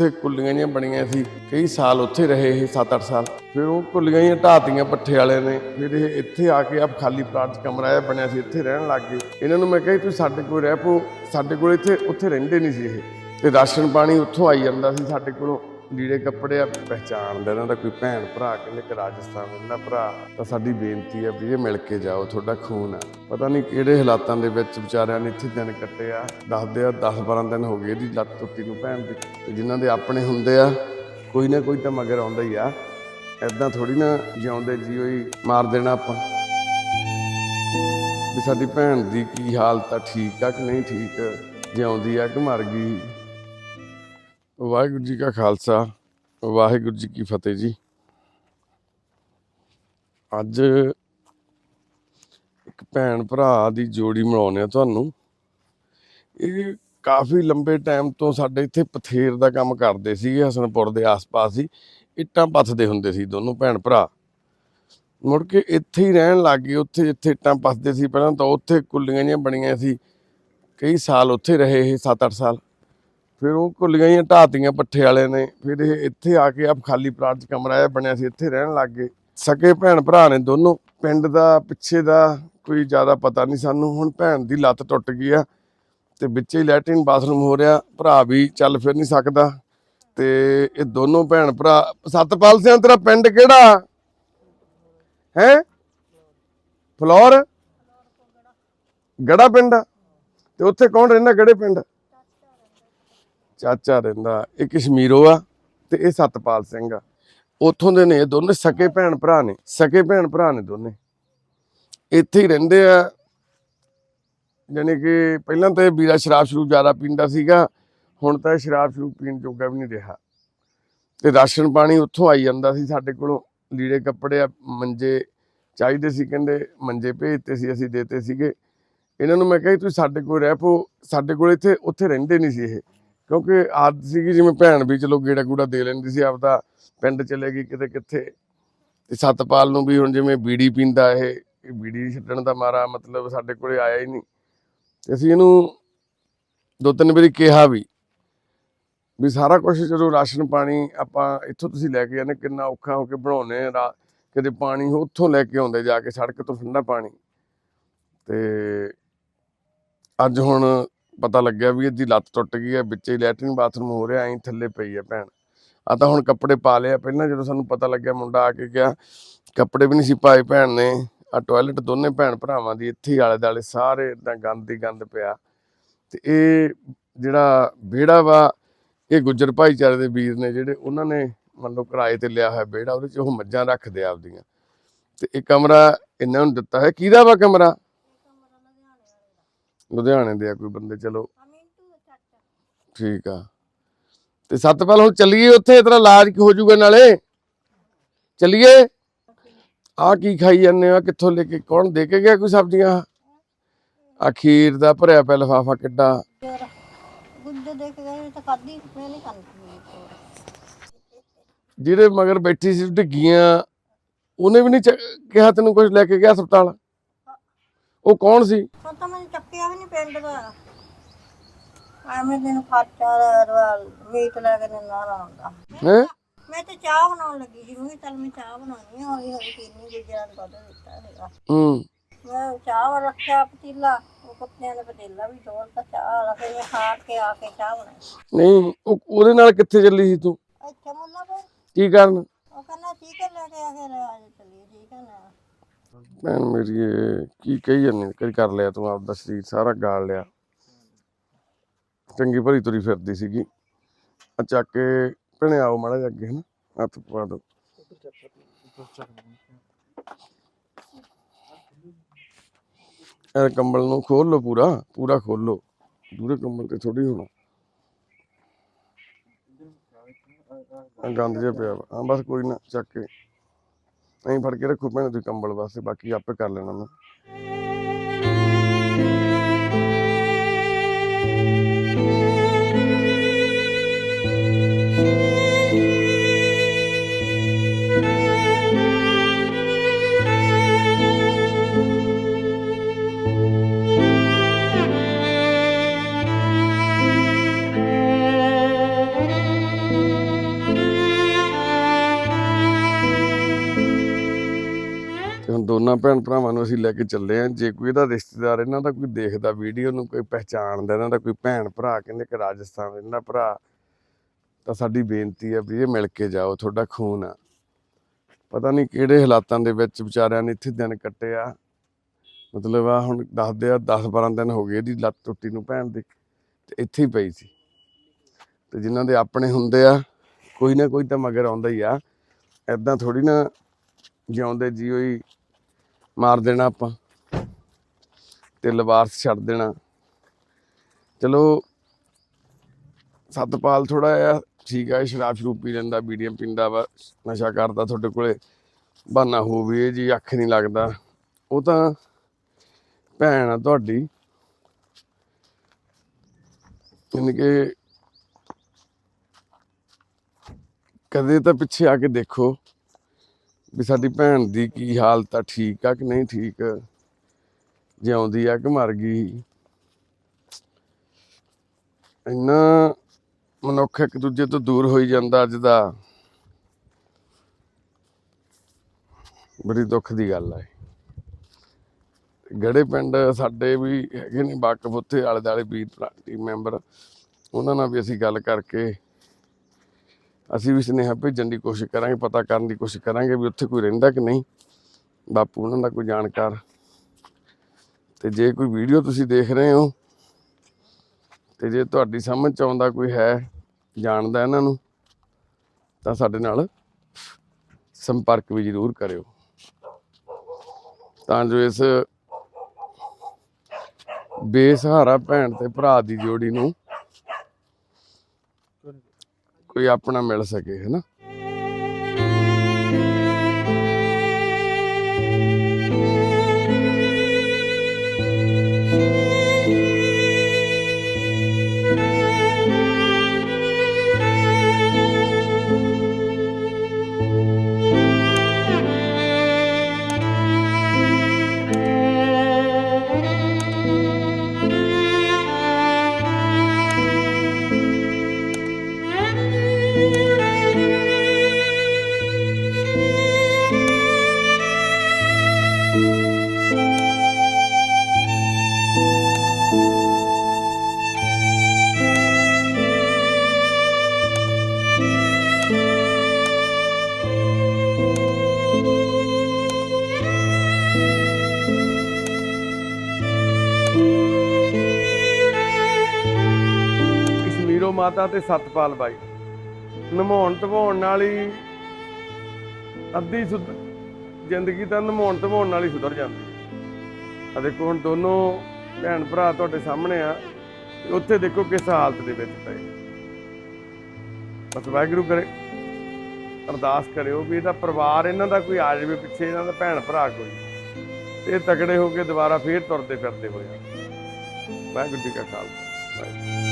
ਉੱਥੇ ਕੁੱਲੀਆਂ ਜੀਆਂ ਬਣੀਆਂ ਸੀ। ਕਈ ਸਾਲ ਉੱਥੇ ਰਹੇ ਇਹ 7-8 ਸਾਲ। ਫਿਰ ਉਹ ਕੁੱਲੀਆਂ ਜੀਆਂ ਢਾਤੀਆਂ ਪੱਠੇ ਵਾਲੇ ਨੇ। ਫਿਰ ਇਹ ਇੱਥੇ ਆ ਕੇ ਆਪ ਖਾਲੀ ਪਲਾਟ 'ਚ ਕਮਰਾ ਆ ਬਣਿਆ ਸੀ, ਇੱਥੇ ਰਹਿਣ ਲੱਗ ਗਏ। ਇਹਨਾਂ ਨੂੰ ਮੈਂ ਕਿਹਾ ਤੁਸੀਂ ਸਾਡੇ ਕੋਲ ਰਹਿ ਪੋ ਸਾਡੇ ਕੋਲ ਇੱਥੇ, ਉੱਥੇ ਰਹਿੰਦੇ ਨਹੀਂ ਸੀ ਇਹ। ਤੇ ਰਾਸ਼ਨ ਪਾਣੀ ਉੱਥੋਂ ਆਈ ਜਾਂਦਾ ਸੀ ਸਾਡੇ ਕੋਲੋਂ। ਲੀੜੇ ਕੱਪੜੇ ਆ, ਪਹਿਚਾਣਦਾ ਇਹਨਾਂ ਦਾ ਕੋਈ ਭੈਣ ਭਰਾ ਕਹਿੰਦੇ ਕਿ ਰਾਜਸਥਾਨ ਰਹਿੰਦਾ ਭਰਾ, ਤਾਂ ਸਾਡੀ ਬੇਨਤੀ ਹੈ ਵੀ ਇਹ ਮਿਲ ਕੇ ਜਾਓ, ਤੁਹਾਡਾ ਖੂਨ ਆ। ਪਤਾ ਨਹੀਂ ਕਿਹੜੇ ਹਾਲਾਤਾਂ ਦੇ ਵਿੱਚ ਵਿਚਾਰਿਆਂ ਨੇ ਇੱਥੇ ਦਿਨ ਕੱਟੇ ਆ ਦੱਸਦੇ ਆ 10 12 ਦਿਨ ਹੋ ਗਏ ਇਹਦੀ ਲੱਤ ਟੁੱਟੀ ਨੂੰ ਭੈਣ ਦੀ, ਤੇ ਜਿਨ੍ਹਾਂ ਦੇ ਆਪਣੇ ਹੁੰਦੇ ਆ, ਕੋਈ ਨਾ ਕੋਈ ਤਾਂ ਮਗਰ ਆਉਂਦਾ ਹੀ ਆ। ਐਦਾਂ ਥੋੜੀ ਨਾ ਜਿਉਂਦੇ ਜੀਓ ਹੀ ਮਾਰ ਦੇਣਾ ਆਪਾਂ। ਵੀ ਸਾਡੀ ਭੈਣ ਦੀ ਕੀ ਹਾਲਤ ਆ, ਠੀਕ ਆ ਕਿ ਨਹੀਂ ਠੀਕ, ਜਿਉਂਦੀ ਆ ਕਿ ਮਰ ਗਈ? ਵਾਹਿਗੁਰੂ ਜੀ ਕਾ ਖਾਲਸਾ, ਵਾਹਿਗੁਰੂ ਜੀ ਕੀ ਫਤਿਹ ਜੀ। ਅੱਜ ਇੱਕ ਭੈਣ ਭਰਾ ਦੀ ਜੋੜੀ ਮਿਲਾਉਂਦੇ ਆ ਤੁਹਾਨੂੰ। ਇਹ ਕਾਫੀ ਲੰਬੇ ਟਾਈਮ ਤੋਂ ਸਾਡੇ ਇੱਥੇ ਪਥੇਰ ਦਾ ਕੰਮ ਕਰਦੇ ਸੀਗੇ, ਹਸਨਪੁਰ ਦੇ ਆਸ-ਪਾਸ ਹੀ। ਇੱਟਾਂ ਪੱਥਦੇ ਹੁੰਦੇ ਸੀ ਦੋਨੋਂ ਭੈਣ ਭਰਾ। ਮੁੜ ਕੇ ਇੱਥੇ ਹੀ ਰਹਿਣ ਲੱਗ ਗਏ, ਉੱਥੇ ਜਿੱਥੇ ਇੱਟਾਂ ਪੱਥਦੇ ਸੀ ਪਹਿਲਾਂ ਤਾਂ ਉੱਥੇ ਕੁੱਲੀਆਂ ਜਿਹੀਆਂ ਬਣੀਆਂ ਸੀ। ਕਈ ਸਾਲ ਉੱਥੇ ਰਹੇ ਇਹ 7-8 ਸਾਲ। ਫਿਰ ਉਹ ਕੁੱਲੀਆਂ ਜਿਹੀਆਂ ਢਾਤੀਆਂ ਪੱਠੇ ਵਾਲੇ ਨੇ। ਫਿਰ ਇਹ ਇੱਥੇ ਆ ਕੇ ਆਪ ਖਾਲੀ ਪਲਾਟ 'ਚ ਕਮਰਾ ਆ ਬਣਿਆ ਸੀ, ਇੱਥੇ ਰਹਿਣ ਲੱਗ ਗਏ। ਸਕੇ ਭੈਣ ਭਰਾ ਨੇ ਦੋਨੋਂ, ਪਿੰਡ ਦਾ, ਪਿੱਛੇ ਦਾ ਕੋਈ ਜ਼ਿਆਦਾ ਪਤਾ ਨਹੀਂ ਸਾਨੂੰ। ਹੁਣ ਭੈਣ ਦੀ ਲੱਤ ਟੁੱਟ ਗਈ ਆ ਤੇ ਵਿੱਚੇ ਹੀ ਲੈਟਰਿਨ ਬਾਥਰੂਮ ਹੋ ਰਿਹਾ। ਭਰਾ ਵੀ ਚੱਲ ਫਿਰ ਨਹੀਂ ਸਕਦਾ। ਤੇ ਇਹ ਦੋਨੋਂ ਭੈਣ ਭਰਾ, ਸਤਪਾਲ ਸਿੰਘ, ਤੇਰਾ ਪਿੰਡ ਕਿਹੜਾ? ਹੈ? ਫਲੋਰ? ਗੜਾ ਪਿੰਡ ਆ? ਤੇ ਉੱਥੇ ਕੌਣ ਰਹਿੰਦਾ? ਗੜੇ ਪਿੰਡ? ਚਾਚਾ ਰਹਿੰਦਾ, ਇਹ ਕਸ਼ਮੀਰੋ ਆ ਤੇ ਇਹ ਸਤਪਾਲ ਸਿੰਘ ਆ। ਉੱਥੋਂ ਦੇ ਨੇ ਦੋਨੇ, ਸਕੇ ਭੈਣ ਭਰਾ ਨੇ, ਸਕੇ ਭੈਣ ਭਰਾ ਨੇ ਦੋਨੇ। ਇੱਥੇ ਹੀ ਰਹਿੰਦੇ ਆ। ਜਾਣੀ ਕਿ ਪਹਿਲਾਂ ਤਾਂ ਵੀਰਾ ਸ਼ਰਾਬ ਸ਼ਰੂਬ ਜ਼ਿਆਦਾ ਪੀਂਦਾ ਸੀਗਾ, ਹੁਣ ਤਾਂ ਸ਼ਰਾਬ ਸ਼ਰੂਬ ਪੀਣ ਜੋਗਾ ਵੀ ਨਹੀਂ ਰਿਹਾ। ਤੇ ਰਾਸ਼ਨ ਪਾਣੀ ਉੱਥੋਂ ਆਈ ਜਾਂਦਾ ਸੀ ਸਾਡੇ ਕੋਲੋਂ, ਲੀੜੇ ਕੱਪੜੇ ਆ, ਮੰਜੇ ਚਾਹੀਦੇ ਸੀ ਕਹਿੰਦੇ, ਮੰਜੇ ਭੇਜਤੇ ਸੀ, ਅਸੀਂ ਦੇਤੇ ਸੀਗੇ। ਇਹਨਾਂ ਨੂੰ ਮੈਂ ਕਿਹਾ ਤੁਸੀਂ ਸਾਡੇ ਕੋਲ ਰਹਿ ਪੋ ਸਾਡੇ ਕੋਲ ਇੱਥੇ, ਉੱਥੇ ਰਹਿੰਦੇ ਨਹੀਂ ਸੀ ਇਹ। ਕਿਉਂਕਿ ਆਦਤ ਸੀਗੀ, ਜਿਵੇਂ ਭੈਣ ਵੀ ਚਲੋ ਗੇੜਾ ਗੂੜਾ ਦੇ ਲੈਂਦੀ ਸੀ, ਆਪਦਾ ਪਿੰਡ ਚਲੇ ਗਈ ਕਿਤੇ ਕਿੱਥੇ। ਤੇ ਸਤਪਾਲ ਨੂੰ ਵੀ ਹੁਣ ਜਿਵੇਂ ਬੀੜੀ ਪੀਂਦਾ ਇਹ ਇਹ ਬੀੜੀ ਛੱਡਣ ਦਾ ਮਾਰਾ, ਮਤਲਬ ਸਾਡੇ ਕੋਲੇ ਆਇਆ ਹੀ ਨਹੀਂ। ਤੇ ਅਸੀਂ ਇਹਨੂੰ ਦੋ ਤਿੰਨ ਵਾਰੀ ਕਿਹਾ ਵੀ ਵੀ ਸਾਰਾ ਕੁਝ ਜਦੋਂ ਰਾਸ਼ਨ ਪਾਣੀ ਆਪਾਂ ਇੱਥੋਂ ਤੁਸੀਂ ਲੈ ਕੇ ਜਾਂਦੇ ਕਿੰਨਾ ਔਖਾ ਹੋ ਕੇ ਬਣਾਉਨੇ ਆ ਕਿਤੇ ਪਾਣੀ ਉੱਥੋਂ ਲੈ ਕੇ ਆਉਂਦੇ ਜਾ ਕੇ ਸੜਕ ਤੋਂ ਠੰਡਾ ਪਾਣੀ। ਤੇ ਅੱਜ ਹੁਣ ਪਤਾ ਲੱਗਿਆ ਵੀ ਇਹਦੀ ਲੱਤ ਟੁੱਟ ਗਈ ਹੈ, ਵਿੱਚੇ ਹੀ ਲੈਟਰਿਨ ਬਾਥਰੂਮ ਹੋ ਰਿਹਾ, ਐਂ ਥੱਲੇ ਪਈ ਹੈ ਭੈਣ। ਆ ਤਾਂ ਹੁਣ ਕੱਪੜੇ ਪਾ ਲਿਆ ਪਹਿਲਾਂ, ਜਦੋਂ ਸਾਨੂੰ ਪਤਾ ਲੱਗਿਆ, ਮੁੰਡਾ ਆ ਕੇ ਗਿਆ ਕੱਪੜੇ ਵੀ ਨਹੀਂ ਸੀ ਪਾਏ ਭੈਣ ਨੇ। ਆ ਟਾਇਲਟ ਦੋਨੇ ਭੈਣ ਭਰਾਵਾਂ ਦੀ, ਇੱਥੇ ਹੀ ਆਲੇ ਦਾਲੇ ਸਾਰੇ ਇਦਾਂ ਗੰਦ ਹੀ ਗੰਦ ਪਿਆ। ਤੇ ਇਹ ਜਿਹੜਾ ਵਿਹੜਾ ਵਾ, ਇਹ ਗੁੱਜਰ ਭਾਈਚਾਰੇ ਦੇ ਵੀਰ ਨੇ, ਜਿਹੜੇ ਉਹਨਾਂ ਨੇ ਮੰਨ ਲਓ ਕਿਰਾਏ ਤੇ ਲਿਆ ਹੋਇਆ ਵਿਹੜਾ, ਉਹਦੇ 'ਚ ਉਹ ਮੱਝਾਂ ਰੱਖਦੇ ਆ ਆਪਦੀਆਂ। ਤੇ ਇਹ ਕਮਰਾ ਇਹਨਾਂ ਨੂੰ ਦਿੱਤਾ ਹੈ। ਕਿਹਦਾ ਵਾ ਕਮਰਾ? ਲੁਧਿਆਣੇ ਦੇ ਆ ਕੋਈ ਬੰਦੇ ਚਲੋ। ਠੀਕ ਆ। ਤੇ ਸਤਪਾਲ ਹੁਣ ਚੱਲੀਏ ਉੱਥੇ ਤੇਰਾ ਇਲਾਜ ਹੋ ਜਾਊਗਾ ਨਾਲੇ? ਚੱਲੀਏ? ਆ ਕੀ ਖਾਈ ਜਾਂਦੇ ਆ ਕਿੱਥੋਂ ਲੈ ਕੇ ਕੌਣ ਦੇ ਕੇ ਗਿਆ ਕੋਈ ਸਬਜ਼ੀਆਂ? ਆ ਖੀਰ ਦਾ ਭਰਿਆ ਪਿਆ ਲਫਾਫਾ ਕਿੱਡਾ। ਗੁੱਡੇ ਦੇਖ ਗਏ ਤਾਂ ਖਾਦੀ ਮੈਂ ਨਹੀਂ ਖਾਂਦੀ ਜਿਹਦੇ ਮਗਰ ਬੈਠੀ ਸੀ ਢਿੱਗੀਆਂ ਉਹਨੇ ਵੀ ਨਹੀਂ ਕਿਹਾ ਤੈਨੂੰ ਕੁਝ ਲੈ ਕੇ ਗਿਆ ਹਸਪਤਾਲ? ਉਹ ਕੌਣ ਸੀ? ਉਹ ਤਾਂ ਮੈਨੂੰ ਚੱਕਿਆ ਵੀ ਨਹੀਂ ਪਿੰਡ ਦਾ। ਐਵੇਂ ਦਿਨ ਖਾਚਾ ਦਾ ਮੀਟ ਲੈ ਕੇ ਨਾ ਆਉਂਦਾ। ਹੈ? ਮੈਂ ਤੇ ਚਾਹ ਬਣਾਉਣ ਲੱਗੀ ਸੀ ਮੈਂ ਕਿਹਾ ਚੱਲ ਮੈਂ ਚਾਹ ਬਣਾਉਣੀ ਆ ਹੌਲੀ ਹੌਲੀ ਪੀਣੀ ਗੁਜਰਾਂ ਦਾ ਦੁੱਧ ਦਿੱਤਾ ਹੈਗਾ ਹੂੰ। ਮੈਂ ਚਾਹ ਰੱਖਿਆ ਪਤੀਲਾ ਉਹ ਕੁੱਤਿਆਂ ਨੇ ਪਤੀਲਾ ਵੀ ਢੋਲਤਾ ਚਾਹ ਰੱਖ ਕੇ ਹਾਰ ਕੇ ਆ ਕੇ ਚਾਹ ਬਣਾਈ। ਨਹੀਂ ਉਹ ਉਹਦੇ ਨਾਲ ਕਿੱਥੇ ਚੱਲੀ ਸੀ ਤੂੰ? ਇੱਥੇ ਮੁੱਲਾ ਕੋਲ ਕੀ ਕਰਨ? ਉਹ ਕਹਿੰਦਾ ਠੀਕ ਹੈ ਲੈ ਕੇ ਆ ਕੇ ਆ ਜਾ। ਚੱਲੀਏ ਠੀਕ ਹੈ ਨਾ ਭੈਣ ਮੇਰੀ ਕੀ ਕਹੀ ਜਾਂਦੀ? ਕਰੀ ਕਰ ਲਿਆ ਤੂੰ ਆਪਦਾ ਸਰੀਰ, ਸਾਰਾ ਗਾਲ ਲਿਆ। ਚੰਗੀ ਭਲੀ ਤੁਰੀ ਫਿਰਦੀ ਸੀਗੀ। ਆ ਚੱਕ ਕੇ ਭੈਣੇ ਆਓ ਮਾੜਾ ਜਿਹਾ ਅੱਗੇ, ਹਨਾ? ਹੱਥ ਪਾ ਦੋ। ਇਹ ਕੰਬਲ ਨੂੰ ਖੋਲ ਲੋ ਪੂਰਾ ਪੂਰਾ ਖੋਲ ਲੋ ਪੂਰੇ ਕੰਬਲ ਤੇ ਥੋੜੀ ਹੋਣਾ। ਆਹ ਗੰਦ ਜਿਹਾ ਪਿਆ ਵਾ। ਹਾਂ, ਬਸ ਕੋਈ ਨਾ, ਚੱਕ ਕੇ। ਐਂ ਫੜ ਕੇ ਰੱਖੋ ਭੈਣੇ ਤੁਸੀਂ ਕੰਬਲ ਵਾਸਤੇ ਬਾਕੀ ਆਪੇ ਕਰ ਲੈਣਾ ਮੈਂ। ਦੋਨਾਂ ਭੈਣ ਭਰਾਵਾਂ ਨੂੰ ਅਸੀਂ ਲੈ ਕੇ ਚੱਲੇ ਆਂ ਜੇ ਕੋਈ ਇਹਦਾ ਰਿਸ਼ਤੇਦਾਰ ਇਹਨਾਂ ਦਾ ਕੋਈ ਦੇਖਦਾ ਵੀਡੀਓ ਨੂੰ, ਕੋਈ ਪਹਿਚਾਣਦਾ ਇਹਨਾਂ ਦਾ, ਕੋਈ ਭੈਣ ਭਰਾ, ਕਹਿੰਦੇ ਕਿ ਰਾਜਸਥਾਨ ਰਹਿੰਦਾ ਭਰਾ, ਤਾਂ ਸਾਡੀ ਬੇਨਤੀ ਹੈ ਵੀ ਇਹ ਮਿਲ ਕੇ ਜਾਓ, ਤੁਹਾਡਾ ਖੂਨ ਆ। ਪਤਾ ਨਹੀਂ ਕਿਹੜੇ ਹਾਲਾਤਾਂ ਦੇ ਵਿੱਚ ਵਿਚਾਰਿਆਂ ਨੇ ਇੱਥੇ ਦਿਨ ਕੱਟੇ ਮਤਲਬ ਆ ਹੁਣ ਦੱਸਦੇ ਆ 10 12 ਦਿਨ ਹੋ ਗਏ ਇਹਦੀ ਲੱਤ ਟੁੱਟੀ ਨੂੰ ਭੈਣ ਦੀ, ਤੇ ਇੱਥੇ ਹੀ ਪਈ ਸੀ। ਤੇ ਜਿਨ੍ਹਾਂ ਦੇ ਆਪਣੇ ਹੁੰਦੇ ਆ, ਕੋਈ ਨਾ ਕੋਈ ਤਾਂ ਮਗਰ ਆਉਂਦਾ ਹੀ ਆ। ਐਦਾਂ ਥੋੜੀ ਨਾ ਜਿਉਂਦੇ ਜੀਓ ਹੋਈ ਮਾਰ ਦੇਣਾ ਆਪਾਂ ਤੇ ਲਵਾਰਸ ਛੱਡ ਦੇਣਾ। ਚਲੋ, ਸਤਪਾਲ ਥੋੜਾ ਜਿਹਾ ਠੀਕ ਆ ਸ਼ਰਾਬ ਸ਼ਰੂਬ ਪੀ ਲੈਂਦਾ ਬੀੜੀਆਂ ਪੀਂਦਾ ਵਾ, ਨਸ਼ਾ ਕਰਦਾ ਤੁਹਾਡੇ ਕੋਲੇ। ਬਹਾਨਾ ਹੋਵੇ ਜੀ, ਅੱਖ ਨਹੀਂ ਲੱਗਦਾ। ਉਹ ਤਾਂ ਭੈਣ ਆ ਤੁਹਾਡੀ। ਯਾਨੀ ਕਿ ਕਦੇ ਤਾਂ ਪਿੱਛੇ ਆ ਕੇ ਦੇਖੋ। ਵੀ ਸਾਡੀ ਭੈਣ ਦੀ ਕੀ ਹਾਲਤ ਆ ਠੀਕ ਆ ਕਿ ਨਹੀਂ ਠੀਕ? ਜਿਉਂਦੀ ਆ ਕਿ ਮਰ ਗਈ? ਇੰਨਾ ਮਨੁੱਖ ਇੱਕ ਦੂਜੇ ਤੋਂ ਦੂਰ ਹੋਈ ਜਾਂਦਾ ਅੱਜ ਦਾ। ਬੜੀ ਦੁੱਖ ਦੀ ਗੱਲ ਹੈ ਗੜੇ ਪਿੰਡ ਸਾਡੇ ਵੀ ਹੈਗੇ ਨੇ ਵਾਕਫ ਉੱਥੇ ਆਲੇ ਦੁਆਲੇ ਵੀਰ ਟੀਮ ਮੈਂਬਰ ਉਹਨਾਂ ਨਾਲ ਵੀ ਅਸੀਂ ਗੱਲ ਕਰਕੇ ਅਸੀਂ ਵੀ ਸੁਨੇਹਾ ਭੇਜਣ ਦੀ ਕੋਸ਼ਿਸ਼ ਕਰਾਂਗੇ, ਪਤਾ ਕਰਨ ਦੀ ਕੋਸ਼ਿਸ਼ ਕਰਾਂਗੇ ਵੀ ਉੱਥੇ ਕੋਈ ਰਹਿੰਦਾ ਕਿ ਨਹੀਂ। ਬਾਪੂ ਉਹਨਾਂ ਦਾ ਕੋਈ ਜਾਣਕਾਰ। ਤੇ ਜੇ ਕੋਈ ਵੀਡੀਓ ਤੁਸੀਂ ਦੇਖ ਰਹੇ ਹੋ, ਤੇ ਜੇ ਤੁਹਾਡੀ ਸਮਝ ਚ ਆਉਂਦਾ ਕੋਈ ਹੈ, ਜਾਣਦਾ ਇਹਨਾਂ ਨੂੰ, ਤਾਂ ਸਾਡੇ ਨਾਲ ਸੰਪਰਕ ਵੀ ਜ਼ਰੂਰ ਕਰਿਓ। ਤਾਂ ਜੋ ਇਸ ਬੇਸਹਾਰਾ ਭੈਣ ਤੇ ਭਰਾ ਦੀ ਜੋੜੀ ਨੂੰ ਕੋਈ ਆਪਣਾ ਮਿਲ ਸਕੇ ਹੈ ਨਾ ਮਾਤਾ ਤੇ ਸਤਪਾਲ ਬਾਈ। ਨਮਾਉਣ ਧਵਾਉਣ ਨਾਲ ਹੀ ਅੱਧੀ ਜ਼ਿੰਦਗੀ ਤਾਂ ਨਮਾਉਣ ਧਵਾਉਣ ਨਾਲ ਹੀ ਸੁਧਰ ਜਾਂਦੀ। ਆ ਦੇਖੋ, ਹੁਣ ਦੋਨੋਂ ਭੈਣ ਭਰਾ ਤੁਹਾਡੇ ਸਾਹਮਣੇ ਆ ਉੱਥੇ ਦੇਖੋ ਕਿਸ ਹਾਲਤ ਦੇ ਵਿੱਚ ਪਏ। ਬਸ ਵਾਹਿਗੁਰੂ ਕਰੇ, ਅਰਦਾਸ ਕਰਿਓ ਵੀ ਇਹਦਾ ਪਰਿਵਾਰ, ਇਹਨਾਂ ਦਾ ਕੋਈ ਆ ਜਾਵੇ ਪਿੱਛੇ, ਇਹਨਾਂ ਦਾ ਭੈਣ ਭਰਾ ਕੋਈ। ਤੇ ਇਹ ਤਕੜੇ ਹੋ ਕੇ ਦੁਬਾਰਾ ਫੇਰ ਤੁਰਦੇ ਫਿਰਦੇ ਹੋਏ ਵਾਹਿਗੁਰੂ ਜੀ ਕਾ ਖਾਲਸਾ, ਵਾਹਿਗੁਰੂ